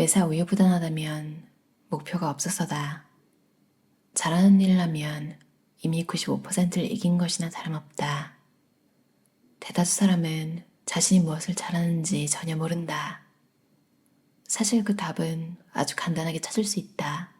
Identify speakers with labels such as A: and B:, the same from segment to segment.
A: 매사 우유부단하다면 목표가 없어서다. 잘하는 일을 하면 이미 95%를 이긴 것이나 다름없다. 대다수 사람은 자신이 무엇을 잘하는지 전혀 모른다. 사실 그 답은 아주 간단하게 찾을 수 있다.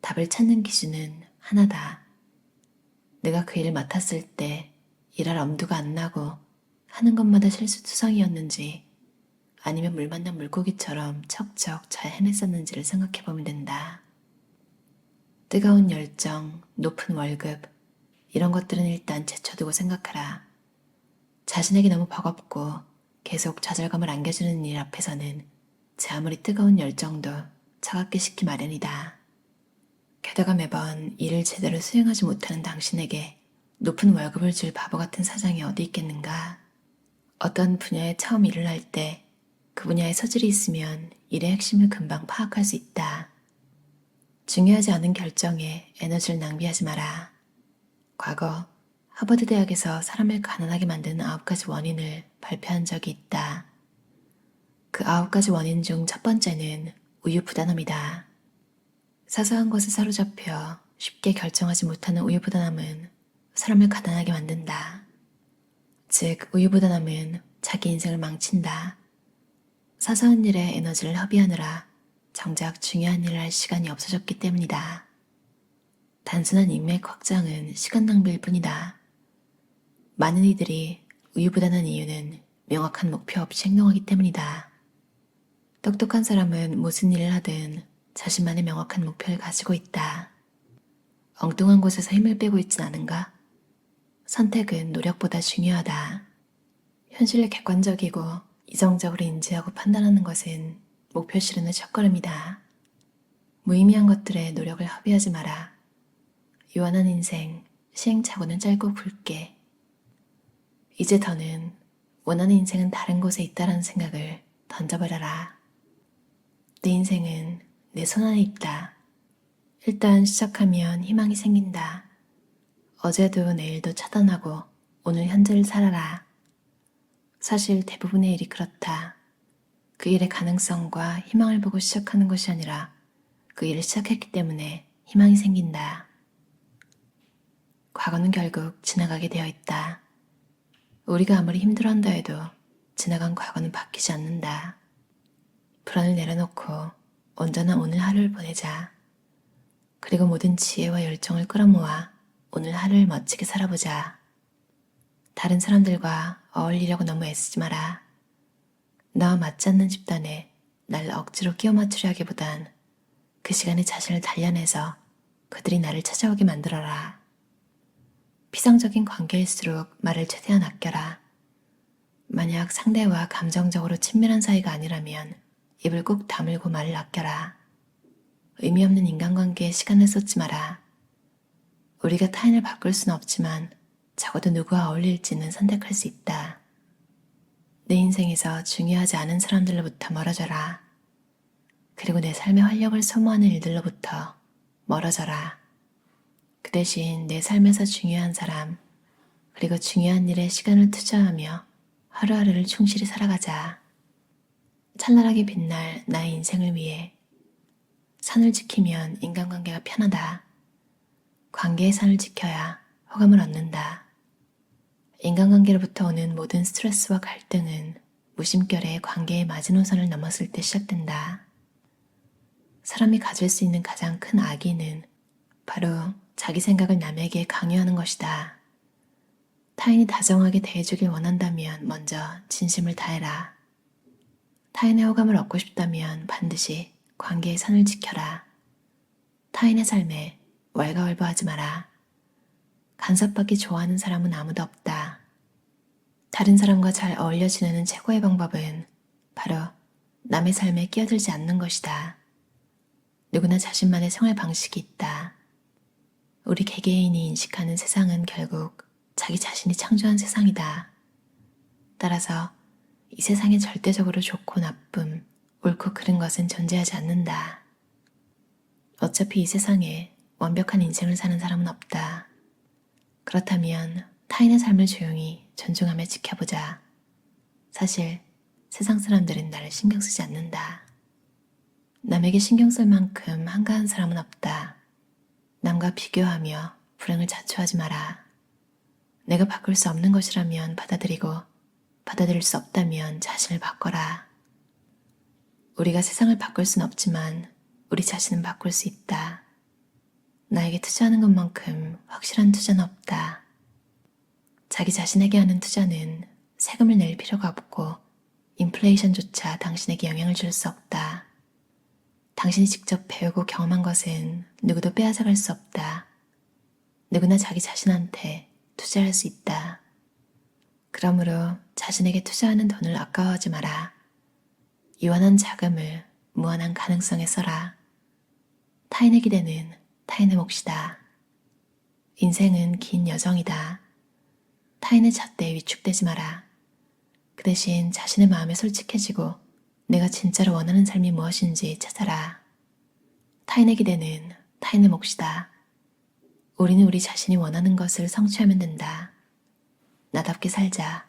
A: 답을 찾는 기준은 하나다. 내가 그 일을 맡았을 때 일할 엄두가 안 나고 하는 것마다 실수투성이었는지 아니면 물 만난 물고기처럼 척척 잘 해냈었는지를 생각해 보면 된다. 뜨거운 열정, 높은 월급, 이런 것들은 일단 제쳐두고 생각하라. 자신에게 너무 버겁고 계속 좌절감을 안겨주는 일 앞에서는 제 아무리 뜨거운 열정도 차갑게 식기 마련이다. 게다가 매번 일을 제대로 수행하지 못하는 당신에게 높은 월급을 줄 바보 같은 사장이 어디 있겠는가? 어떤 분야에 처음 일을 할 때 그 분야에 소질이 있으면 일의 핵심을 금방 파악할 수 있다. 중요하지 않은 결정에 에너지를 낭비하지 마라. 과거 하버드 대학에서 사람을 가난하게 만드는 아홉 가지 원인을 발표한 적이 있다. 그 아홉 가지 원인 중 첫 번째는 우유부단함이다. 사소한 것에 사로잡혀 쉽게 결정하지 못하는 우유부단함은 사람을 가난하게 만든다. 즉, 우유부단함은 자기 인생을 망친다. 사소한 일에 에너지를 허비하느라 정작 중요한 일을 할 시간이 없어졌기 때문이다. 단순한 인맥 확장은 시간 낭비일 뿐이다. 많은 이들이 우유부단한 이유는 명확한 목표 없이 행동하기 때문이다. 똑똑한 사람은 무슨 일을 하든 자신만의 명확한 목표를 가지고 있다. 엉뚱한 곳에서 힘을 빼고 있진 않은가? 선택은 노력보다 중요하다. 현실을 객관적이고 이성적으로 인지하고 판단하는 것은 목표 실현의 첫걸음이다. 무의미한 것들에 노력을 허비하지 마라. 유한한 인생, 시행착오는 짧고 굵게. 이제 더는 원하는 인생은 다른 곳에 있다라는 생각을 던져버려라. 내 인생은 내 손 안에 있다. 일단 시작하면 희망이 생긴다. 어제도 내일도 차단하고 오늘 현재를 살아라. 사실 대부분의 일이 그렇다. 그 일의 가능성과 희망을 보고 시작하는 것이 아니라 그 일을 시작했기 때문에 희망이 생긴다. 과거는 결국 지나가게 되어 있다. 우리가 아무리 힘들어한다 해도 지나간 과거는 바뀌지 않는다. 불안을 내려놓고 온전한 오늘 하루를 보내자. 그리고 모든 지혜와 열정을 끌어모아 오늘 하루를 멋지게 살아보자. 다른 사람들과 어울리려고 너무 애쓰지 마라. 나와 맞지 않는 집단에 날 억지로 끼워 맞추려 하기보단 그 시간에 자신을 단련해서 그들이 나를 찾아오게 만들어라. 피상적인 관계일수록 말을 최대한 아껴라. 만약 상대와 감정적으로 친밀한 사이가 아니라면 입을 꼭 다물고 말을 아껴라. 의미 없는 인간관계에 시간을 쏟지 마라. 우리가 타인을 바꿀 수는 없지만 적어도 누구와 어울릴지는 선택할 수 있다. 내 인생에서 중요하지 않은 사람들로부터 멀어져라. 그리고 내 삶의 활력을 소모하는 일들로부터 멀어져라. 그 대신 내 삶에서 중요한 사람, 그리고 중요한 일에 시간을 투자하며 하루하루를 충실히 살아가자. 찬란하게 빛날 나의 인생을 위해 산을 지키면 인간관계가 편하다. 관계의 산을 지켜야 호감을 얻는다. 인간관계로부터 오는 모든 스트레스와 갈등은 무심결에 관계의 마지노선을 넘었을 때 시작된다. 사람이 가질 수 있는 가장 큰 악의는 바로 자기 생각을 남에게 강요하는 것이다. 타인이 다정하게 대해주길 원한다면 먼저 진심을 다해라. 타인의 호감을 얻고 싶다면 반드시 관계의 선을 지켜라. 타인의 삶에 왈가왈부하지 마라. 간섭받기 좋아하는 사람은 아무도 없다. 다른 사람과 잘 어울려 지내는 최고의 방법은 바로 남의 삶에 끼어들지 않는 것이다. 누구나 자신만의 생활 방식이 있다. 우리 개개인이 인식하는 세상은 결국 자기 자신이 창조한 세상이다. 따라서 이 세상에 절대적으로 좋고 나쁨, 옳고 그른 것은 존재하지 않는다. 어차피 이 세상에 완벽한 인생을 사는 사람은 없다. 그렇다면 타인의 삶을 조용히 존중하며 지켜보자. 사실 세상 사람들은 나를 신경 쓰지 않는다. 남에게 신경 쓸 만큼 한가한 사람은 없다. 남과 비교하며 불행을 자초하지 마라. 내가 바꿀 수 없는 것이라면 받아들이고 받아들일 수 없다면 자신을 바꿔라. 우리가 세상을 바꿀 순 없지만 우리 자신은 바꿀 수 있다. 나에게 투자하는 것만큼 확실한 투자는 없다. 자기 자신에게 하는 투자는 세금을 낼 필요가 없고 인플레이션조차 당신에게 영향을 줄 수 없다. 당신이 직접 배우고 경험한 것은 누구도 빼앗아갈 수 없다. 누구나 자기 자신한테 투자할 수 있다. 그러므로 자신에게 투자하는 돈을 아까워하지 마라. 유한한 자금을 무한한 가능성에 써라. 타인의 기대는 타인의 몫이다. 인생은 긴 여정이다. 타인의 잣대에 위축되지 마라. 그 대신 자신의 마음에 솔직해지고 내가 진짜로 원하는 삶이 무엇인지 찾아라. 타인의 기대는 타인의 몫이다. 우리는 우리 자신이 원하는 것을 성취하면 된다. 나답게 살자.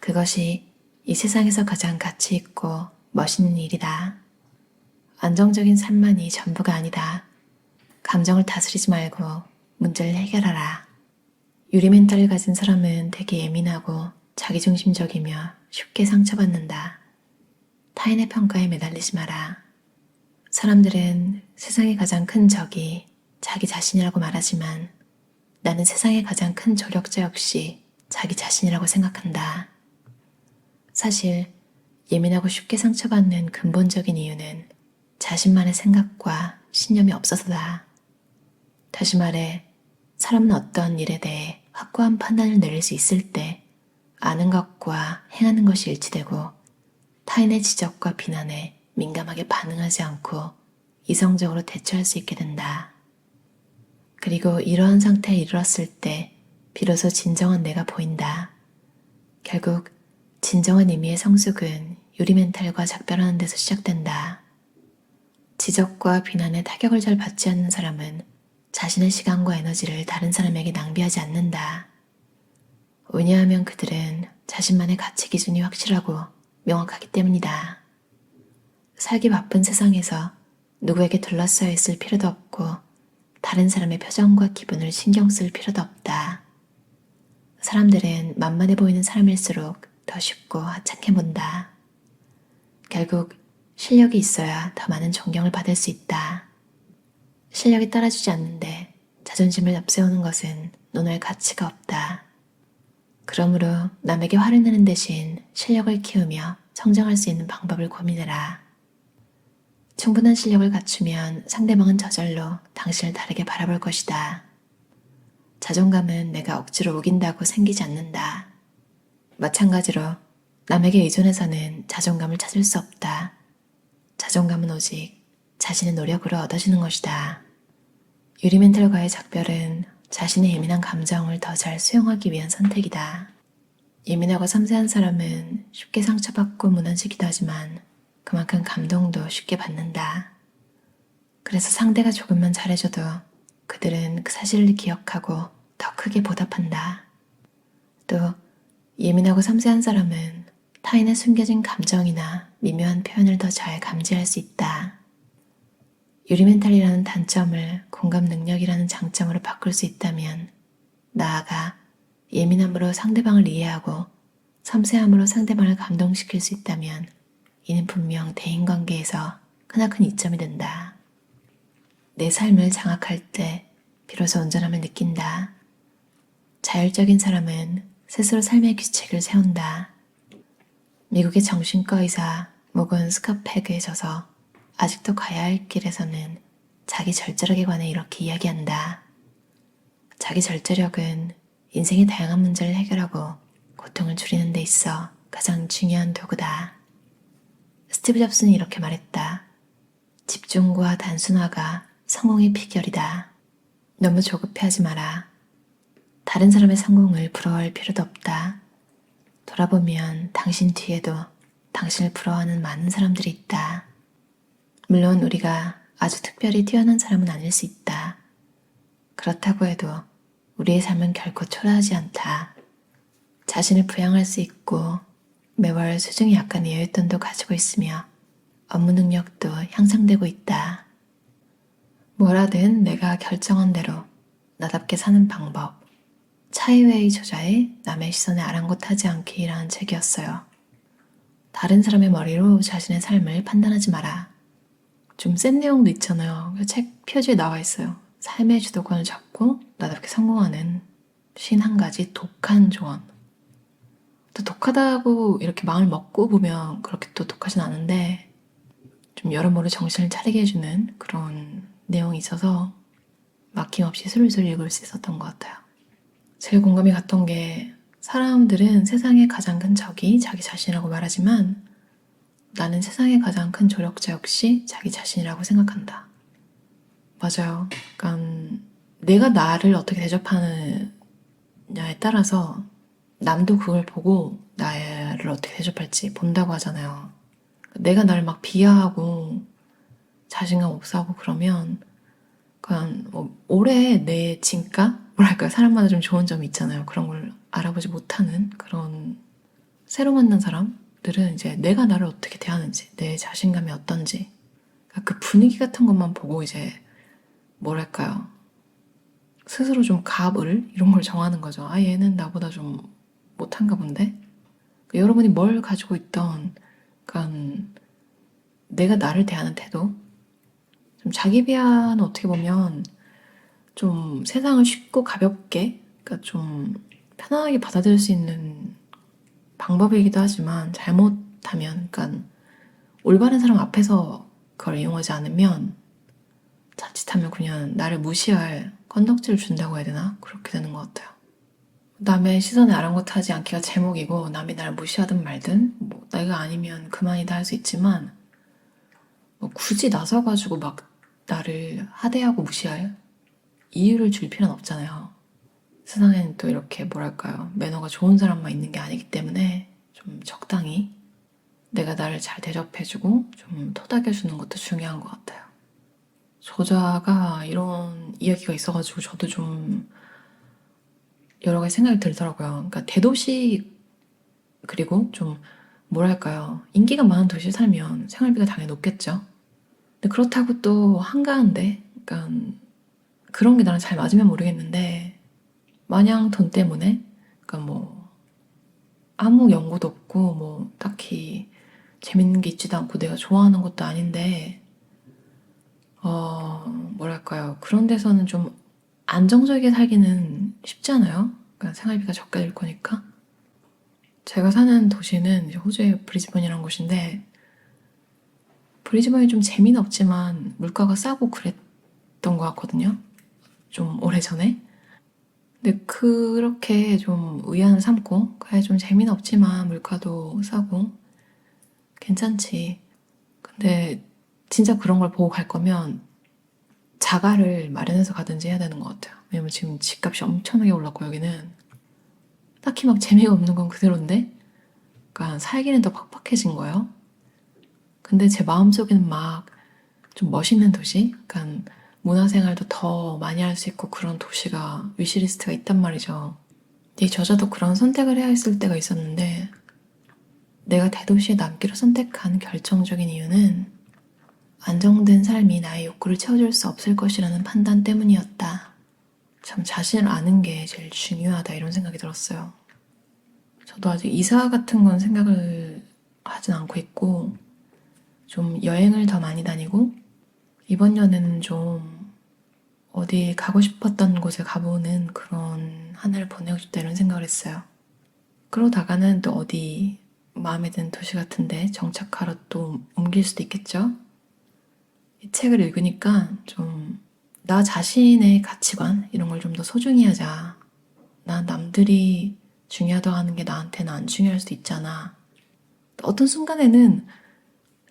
A: 그것이 이 세상에서 가장 가치 있고 멋있는 일이다. 안정적인 삶만이 전부가 아니다. 감정을 다스리지 말고 문제를 해결하라. 유리 멘탈을 가진 사람은 되게 예민하고 자기중심적이며 쉽게 상처받는다. 타인의 평가에 매달리지 마라. 사람들은 세상의 가장 큰 적이 자기 자신이라고 말하지만 나는 세상의 가장 큰 조력자 역시 자기 자신이라고 생각한다. 사실 예민하고 쉽게 상처받는 근본적인 이유는 자신만의 생각과 신념이 없어서다. 다시 말해, 사람은 어떤 일에 대해 확고한 판단을 내릴 수 있을 때 아는 것과 행하는 것이 일치되고 타인의 지적과 비난에 민감하게 반응하지 않고 이성적으로 대처할 수 있게 된다. 그리고 이러한 상태에 이르렀을 때 비로소 진정한 내가 보인다. 결국 진정한 의미의 성숙은 유리 멘탈과 작별하는 데서 시작된다. 지적과 비난에 타격을 잘 받지 않는 사람은 자신의 시간과 에너지를 다른 사람에게 낭비하지 않는다. 왜냐하면 그들은 자신만의 가치 기준이 확실하고 명확하기 때문이다. 살기 바쁜 세상에서 누구에게 둘러싸여 있을 필요도 없고 다른 사람의 표정과 기분을 신경 쓸 필요도 없다. 사람들은 만만해 보이는 사람일수록 더 쉽고 하찮게 본다. 결국 실력이 있어야 더 많은 존경을 받을 수 있다. 실력이 따라주지 않는데 자존심을 앞세우는 것은 논할 가치가 없다. 그러므로 남에게 화를 내는 대신 실력을 키우며 성장할 수 있는 방법을 고민해라. 충분한 실력을 갖추면 상대방은 저절로 당신을 다르게 바라볼 것이다. 자존감은 내가 억지로 우긴다고 생기지 않는다. 마찬가지로 남에게 의존해서는 자존감을 찾을 수 없다. 자존감은 오직 자신의 노력으로 얻어지는 것이다. 유리 멘탈과의 작별은 자신의 예민한 감정을 더 잘 수용하기 위한 선택이다. 예민하고 섬세한 사람은 쉽게 상처받고 무너지기도 하지만 그만큼 감동도 쉽게 받는다. 그래서 상대가 조금만 잘해줘도 그들은 그 사실을 기억하고 더 크게 보답한다. 또 예민하고 섬세한 사람은 타인의 숨겨진 감정이나 미묘한 표현을 더 잘 감지할 수 있다. 유리멘탈이라는 단점을 공감 능력이라는 장점으로 바꿀 수 있다면 나아가 예민함으로 상대방을 이해하고 섬세함으로 상대방을 감동시킬 수 있다면 이는 분명 대인관계에서 크나큰 이점이 된다. 내 삶을 장악할 때 비로소 온전함을 느낀다. 자율적인 사람은 스스로 삶의 규칙을 세운다. 미국의 정신과 의사 모건 스카페그에서서 아직도 가야 할 길에서는 자기 절제력에 관해 이렇게 이야기한다. 자기 절제력은 인생의 다양한 문제를 해결하고 고통을 줄이는 데 있어 가장 중요한 도구다. 스티브 잡스는 이렇게 말했다. 집중과 단순화가 성공의 비결이다. 너무 조급해하지 마라. 다른 사람의 성공을 부러워할 필요도 없다. 돌아보면 당신 뒤에도 당신을 부러워하는 많은 사람들이 있다. 물론 우리가 아주 특별히 뛰어난 사람은 아닐 수 있다. 그렇다고 해도 우리의 삶은 결코 초라하지 않다. 자신을 부양할 수 있고 매월 수중에 약간의 여윳돈도 가지고 있으며 업무 능력도 향상되고 있다. 뭐라든 내가 결정한 대로 나답게 사는 방법. 차이웨이 저자의 남의 시선에 아랑곳하지 않기라는 책이었어요. 다른 사람의 머리로 자신의 삶을 판단하지 마라. 좀 센 내용도 있잖아요. 그책 표지에 나와 있어요. 삶의 주도권을 잡고 나답게 성공하는 51가지 독한 조언. 또 독하다고 이렇게 마음을 먹고 보면 그렇게 또 독하진 않은데 좀 여러모로 정신을 차리게 해주는 그런 내용이 있어서 막힘없이 술술 읽을 수 있었던 것 같아요. 제일 공감이 갔던 게 사람들은 세상의 가장 큰 적이 자기 자신이라고 말하지만 나는 세상의 가장 큰 조력자 역시 자기 자신이라고 생각한다. 맞아요. 그러니까 내가 나를 어떻게 대접하느냐에 따라서 남도 그걸 보고 나를 어떻게 대접할지 본다고 하잖아요. 내가 나를 막 비하하고 자신감 없어하고 그러면 그냥 뭐 오래 내 진가 뭐랄까 사람마다 좀 좋은 점이 있잖아요. 그런 걸 알아보지 못하는 그런 새로 만난 사람 들은 이제 내가 나를 어떻게 대하는지 내 자신감이 어떤지 그러니까 그 분위기 같은 것만 보고 이제 뭐랄까요? 스스로 좀 갑을 이런 걸 정하는 거죠. 아 얘는 나보다 좀 못한가 본데? 그러니까 여러분이 뭘 가지고 있던 그러니까 내가 나를 대하는 태도? 좀 자기 비하는 어떻게 보면 좀 세상을 쉽고 가볍게 그러니까 좀 편안하게 받아들일 수 있는 방법이기도 하지만 잘못하면 그러니까 올바른 사람 앞에서 그걸 이용하지 않으면 자칫하면 그냥 나를 무시할 건덕지를 준다고 해야 되나 그렇게 되는 것 같아요. 남의 시선에 아랑곳하지 않기가 제목이고 남이 나를 무시하든 말든 뭐 내가 아니면 그만이다 할 수 있지만 뭐 굳이 나서가지고 막 나를 하대하고 무시할 이유를 줄 필요는 없잖아요. 세상에는 또 이렇게 뭐랄까요 매너가 좋은 사람만 있는 게 아니기 때문에 좀 적당히 내가 나를 잘 대접해주고 좀 토닥여주는 것도 중요한 것 같아요. 저자가 이런 이야기가 있어가지고 저도 좀 여러 가지 생각이 들더라고요. 그러니까 대도시 그리고 좀 뭐랄까요 인기가 많은 도시에 살면 생활비가 당연히 높겠죠. 근데 그렇다고 또 한가한데, 그러니까 그런 게 나랑 잘 맞으면 모르겠는데 마냥 돈 때문에, 그러니까 뭐 아무 연고도 없고 뭐 딱히 재밌는 게 있지도 않고 내가 좋아하는 것도 아닌데 어 뭐랄까요 그런 데서는 좀 안정적이게 살기는 쉽지 않아요. 그러니까 생활비가 적게 들 거니까. 제가 사는 도시는 호주의 브리즈번이라는 곳인데 브리즈번이 좀 재미는 없지만 물가가 싸고 그랬던 것 같거든요. 좀 오래전에. 근데 그렇게 좀 의안을 삼고 그래 좀 재미는 없지만 물가도 싸고 괜찮지. 근데 진짜 그런 걸 보고 갈 거면 자가를 마련해서 가든지 해야 되는 것 같아요. 왜냐면 지금 집값이 엄청나게 올랐고 여기는 딱히 막 재미가 없는 건 그대로인데 그러니까 살기는 더 팍팍해진 거예요. 근데 제 마음속에는 막 좀 멋있는 도시, 그러니까 문화생활도 더 많이 할 수 있고 그런 도시가 위시리스트가 있단 말이죠. 이 저자도 그런 선택을 해야 했을 때가 있었는데 내가 대도시에 남기로 선택한 결정적인 이유는 안정된 삶이 나의 욕구를 채워줄 수 없을 것이라는 판단 때문이었다. 참 자신을 아는 게 제일 중요하다 이런 생각이 들었어요. 저도 아직 이사 같은 건 생각을 하진 않고 있고 좀 여행을 더 많이 다니고 이번 연애는 좀 어디 가고 싶었던 곳에 가보는 그런 한 해를 보내고 싶다 이런 생각을 했어요. 그러다가는 또 어디 마음에 드는 도시 같은데 정착하러 또 옮길 수도 있겠죠? 이 책을 읽으니까 좀 나 자신의 가치관 이런 걸 좀 더 소중히 하자. 난 남들이 중요하다고 하는 게 나한테는 안 중요할 수도 있잖아. 어떤 순간에는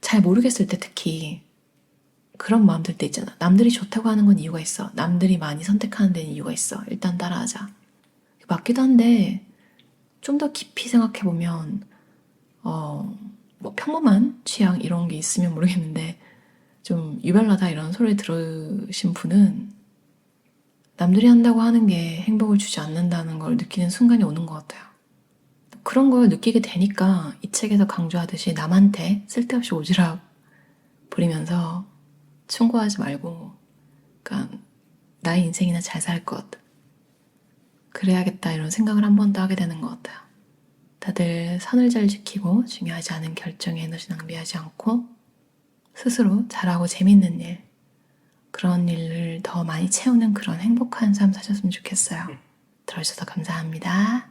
A: 잘 모르겠을 때 특히 그런 마음 들 때 있잖아. 남들이 좋다고 하는 건 이유가 있어. 남들이 많이 선택하는 데는 이유가 있어. 일단 따라하자. 맞기도 한데 좀 더 깊이 생각해 보면 어, 뭐 평범한 취향 이런 게 있으면 모르겠는데 좀 유별나다 이런 소리 들으신 분은 남들이 한다고 하는 게 행복을 주지 않는다는 걸 느끼는 순간이 오는 것 같아요. 그런 걸 느끼게 되니까 이 책에서 강조하듯이 남한테 쓸데없이 오지랖 부리면서 충고하지 말고, 그러니까 나의 인생이나 잘 살 것. 그래야겠다 이런 생각을 한 번 더 하게 되는 것 같아요. 다들 선을 잘 지키고 중요하지 않은 결정에 에너지 낭비하지 않고 스스로 잘하고 재밌는 일, 그런 일을 더 많이 채우는 그런 행복한 삶 사셨으면 좋겠어요. 들어주셔서 감사합니다.